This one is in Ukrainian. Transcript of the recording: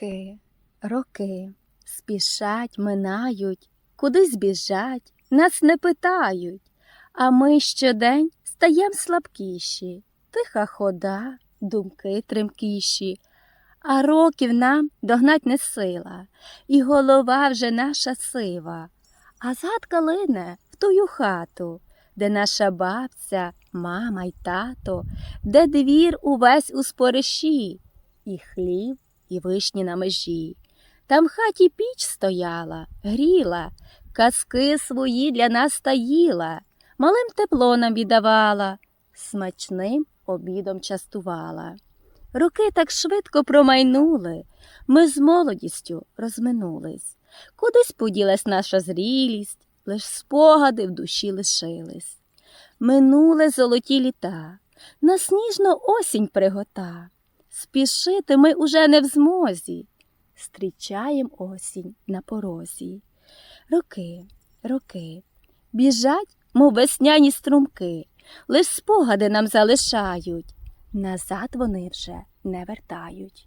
Роки, роки спішать, минають, кудись біжать, нас не питають, а ми щодень стаєм слабкіші, тиха хода, думки тремкіші, а років нам догнать не сила, і голова вже наша сива, а згадка лине в тую хату, де наша бабця, мама й тато, де двір увесь у спориші, і хлів, і вишні на межі. Там хаті піч стояла, гріла, казки свої для нас таїла, малим тепло нам віддавала, смачним обідом частувала. Роки так швидко промайнули, ми з молодістю розминулись. Кудись поділась наша зрілість, лиш спогади в душі лишились. Минуле золоті літа, на сніжну осінь пригота. Спішити ми уже не в змозі, Стрічаєм осінь на порозі. Роки, роки, біжать, мов весняні струмки, лиш спогади нам залишають, назад вони вже не вертають.